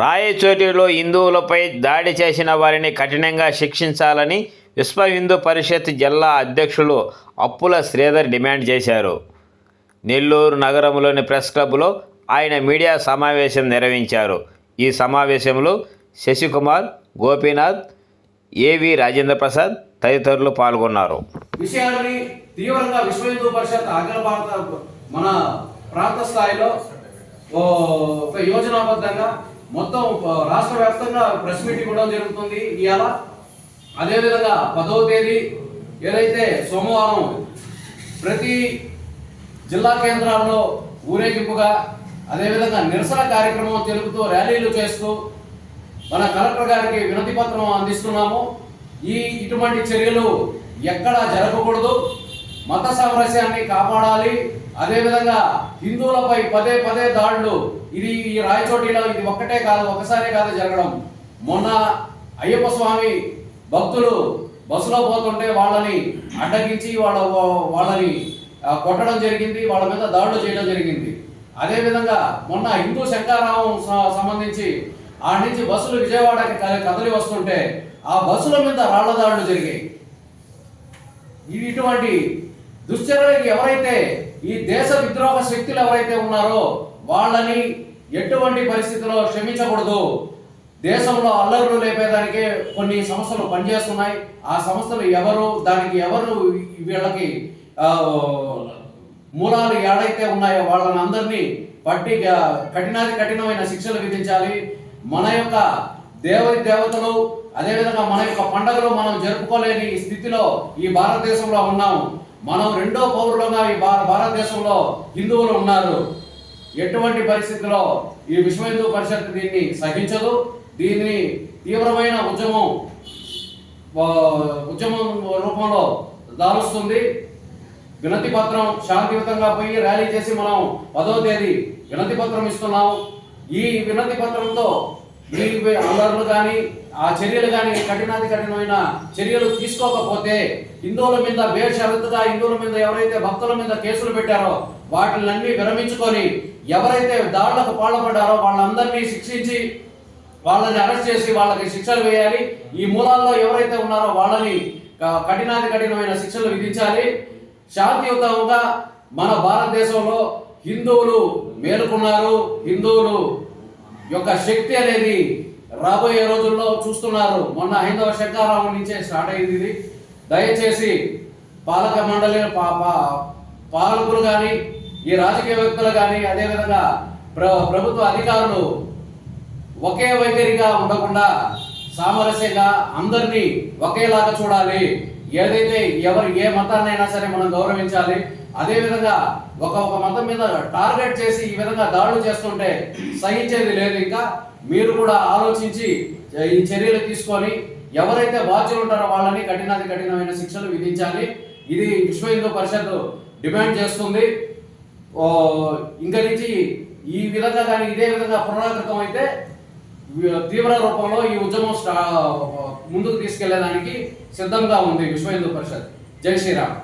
రాయచోటిలో హిందువులపై దాడి చేసిన వారిని కఠినంగా శిక్షించాలని విశ్వ హిందూ పరిషత్ జిల్లా అధ్యక్షులు అప్పుల శ్రీధర్ డిమాండ్ చేశారు. నెల్లూరు నగరంలోని ప్రెస్ క్లబ్లో ఆయన మీడియా సమావేశం నిర్వహించారు. ఈ సమావేశంలో శశికుమార్ గోపీనాథ్ ఏవి రాజేంద్ర ప్రసాద్ తదితరులు పాల్గొన్నారు. విషయాన్ని తీవ్రంగా విశ్వ హిందూ పరిషత్ అఖిల భారత మన ప్రాంత స్థాయిలో ఒక యోజనాబద్ధంగా మొత్తం రాష్ట్ర వ్యాప్తంగా ప్రెస్ మీటింగ్ కూడా జరుగుతుంది ఇవాళ అదేవిధంగా పదవ తేదీ ఏదైతే సోమవారం ప్రతి జిల్లా కేంద్రాల్లో ఊరేగింపుగా అదేవిధంగా నిరసన కార్యక్రమం తెలుపుతూ ర్యాలీలు చేస్తూ మన కలెక్టర్ గారికి వినతి పత్రం అందిస్తున్నాము. ఈ ఇటువంటి చర్యలు ఎక్కడా జరగకూడదు. మత సామరస్యాన్ని కాపాడాలి. అదేవిధంగా హిందువులపై పదే పదే దాడులు. ఇది ఈ రాయచోటిలో ఇది ఒక్కటే కాదు ఒకసారే కాదు జరగడం. మొన్న అయ్యప్ప స్వామి భక్తులు బస్సులో పోతుంటే వాళ్ళని అడ్డగించి వాళ్ళ వాళ్ళని కొట్టడం జరిగింది వాళ్ళ మీద దాడులు చేయడం జరిగింది. అదేవిధంగా మొన్న హిందూ శంకారావం సంబంధించి ఆ నుంచి బస్సులు విజయవాడకి కదలి వస్తుంటే ఆ బస్సుల మీద రాళ్ళ దాడులు జరిగాయి. ఇది ఇటువంటి దుశ్చర్యలకు ఎవరైతే ఈ దేశ విద్రోహ శక్తులు ఎవరైతే ఉన్నారో వాళ్ళని ఎటువంటి పరిస్థితిలో క్షమించకూడదు. దేశంలో అల్లర్లు లేపేదానికే కొన్ని సంస్థలు పనిచేస్తున్నాయి. ఆ సంస్థలు ఎవరు దానికి ఎవరు వీళ్ళకి మూలాలు ఏడైతే ఉన్నాయో వాళ్ళని అందరినీ పట్టి కఠినాది కఠినమైన శిక్షలు విధించాలి. మన యొక్క దేవ దేవతలు అదేవిధంగా మన యొక్క పండుగలు మనం జరుపుకోలేని స్థితిలో ఈ భారతదేశంలో ఉన్నాము. మనం రెండో పౌరులుగా ఈ భారతదేశంలో హిందువులు ఉన్నారు. ఎటువంటి పరిస్థితిలో ఈ విశ్వ హిందూ పరిషత్ దీన్ని సహించదు. దీన్ని తీవ్రమైన ఉద్యమం ఉద్యమం రూపంలో దారుస్తుంది. వినతి పత్రం శాంతియుతంగా పోయి ర్యాలీ చేసి మనం పదో తేదీ వినతి పత్రం ఇస్తున్నాం ఈ వినతి పత్రంతో ఈ అల్లర్లు కానీ ఆ చర్యలు కానీ కఠినాది కఠినమైన చర్యలు తీసుకోకపోతే హిందువుల మీద బేషరతుగా హిందువుల మీద ఎవరైతే భక్తుల మీద కేసులు పెట్టారో వాటిలన్నీ విరమించుకొని ఎవరైతే దాడులకు పాల్పడ్డారో వాళ్ళందరినీ శిక్షించి వాళ్ళని అరెస్ట్ చేసి వాళ్ళకి శిక్షలు వేయాలి. ఈ మూలాల్లో ఎవరైతే ఉన్నారో వాళ్ళని కఠినాది కఠినమైన శిక్షలు విధించాలి. శాంతియుతంగా మన భారతదేశంలో హిందువులు మేలుకున్నారు. హిందువులు యొక్క శక్తి అనేది రాబోయే రోజుల్లో చూస్తున్నారు. మొన్న హైందవ శంకారావు నుంచే స్టార్ట్ అయింది ఇది. దయచేసి పాలక మండలి పా- పా- పాలకులు కానీ ఈ రాజకీయ వ్యక్తులు కానీ అదేవిధంగా ప్ర ప్రభుత్వ అధికారులు ఒకే వైఖరిగా ఉండకుండా సామరస్యంగా అందరినీ ఒకేలాగా చూడాలి. ఏదైతే ఎవరు ఏ మతాన్నైనా సరే మనం గౌరవించాలి. అదే విధంగా ఒక ఒక మతం మీద టార్గెట్ చేసి ఈ విధంగా దాడులు చేస్తుంటే సహించేది లేదు. ఇంకా మీరు కూడా ఆలోచించి ఈ చర్యలు తీసుకొని ఎవరైతే బాధ్యులు ఉంటారో వాళ్ళని కఠినాది కఠినమైన శిక్షలు విధించాలి. ఇది విశ్వ హిందూ పరిషత్ డిమాండ్ చేస్తుంది. ఇంకా ఇంక నుంచి ఈ విధంగా కానీ ఇదే విధంగా పునరాకృతం అయితే తీవ్ర రూపంలో ఈ ఉద్యమం స్టా ముందుకు తీసుకెళ్ళేదానికి సిద్ధంగా ఉంది విశ్వ హిందూ పరిషత్. జై శ్రీరామ్.